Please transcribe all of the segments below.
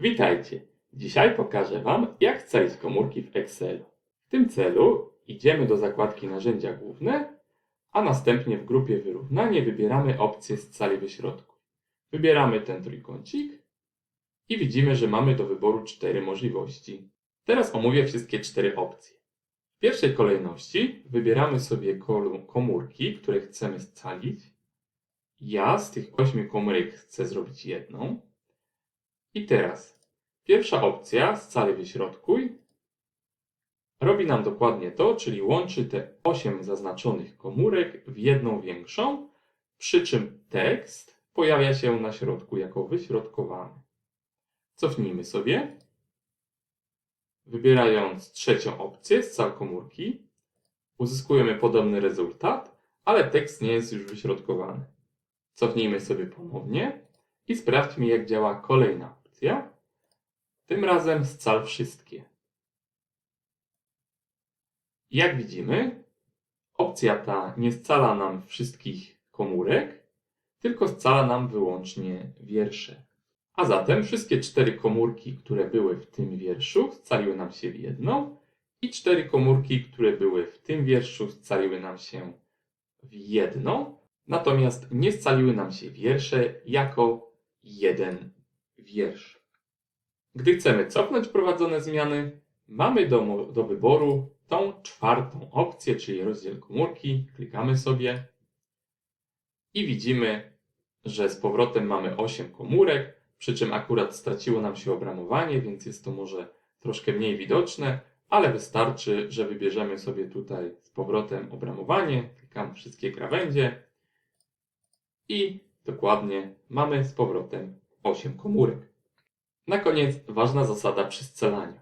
Witajcie! Dzisiaj pokażę Wam, jak scalić komórki w Excelu. W tym celu idziemy do zakładki Narzędzia Główne, a następnie w grupie Wyrównanie wybieramy opcję Scali wyśrodkuj. Wybieramy ten trójkącik i widzimy, że mamy do wyboru cztery możliwości. Teraz omówię wszystkie cztery opcje. W pierwszej kolejności wybieramy sobie komórki, które chcemy scalić. Ja z tych ośmiu komórek chcę zrobić jedną. I teraz pierwsza opcja, scalę wyśrodkuj, robi nam dokładnie to, czyli łączy te 8 zaznaczonych komórek w jedną większą, przy czym tekst pojawia się na środku jako wyśrodkowany. Cofnijmy sobie. Wybierając trzecią opcję, scal komórki, uzyskujemy podobny rezultat, ale tekst nie jest już wyśrodkowany. Cofnijmy sobie ponownie i sprawdźmy, jak działa kolejna opcja. Tym razem scal wszystkie. Jak widzimy, opcja ta nie scala nam wszystkich komórek, tylko scala nam wyłącznie wiersze. A zatem wszystkie cztery komórki, które były w tym wierszu, scaliły nam się w jedną i cztery komórki, które były w tym wierszu, scaliły nam się w jedną, natomiast nie scaliły nam się wiersze jako jeden wiersz. Gdy chcemy cofnąć wprowadzone zmiany, mamy do, do wyboru tą czwartą opcję, czyli rozdział komórki. Klikamy sobie i widzimy, że z powrotem mamy 8 komórek, przy czym akurat straciło nam się obramowanie, więc jest to może troszkę mniej widoczne, ale wystarczy, że wybierzemy sobie tutaj z powrotem obramowanie, klikamy wszystkie krawędzie i dokładnie mamy z powrotem 8 komórek. Na koniec ważna zasada przy scalaniu.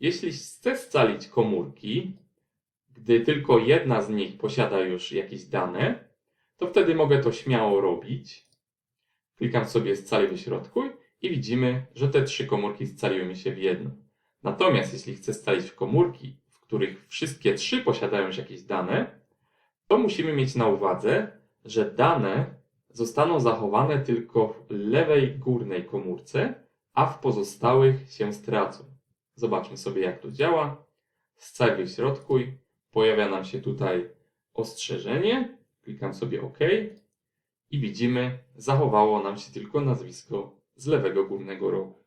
Jeśli chcę scalić komórki, gdy tylko jedna z nich posiada już jakieś dane, to wtedy mogę to śmiało robić. Klikam sobie scali wyśrodkuj i widzimy, że te trzy komórki scaliły mi się w jedną. Natomiast jeśli chcę scalić komórki, w których wszystkie trzy posiadają już jakieś dane, to musimy mieć na uwadze, że dane zostaną zachowane tylko w lewej górnej komórce, a w pozostałych się stracą. Zobaczmy sobie, jak to działa. Scal wyśrodkuj. Pojawia nam się tutaj ostrzeżenie. Klikam sobie OK. I widzimy, zachowało nam się tylko nazwisko z lewego górnego rogu.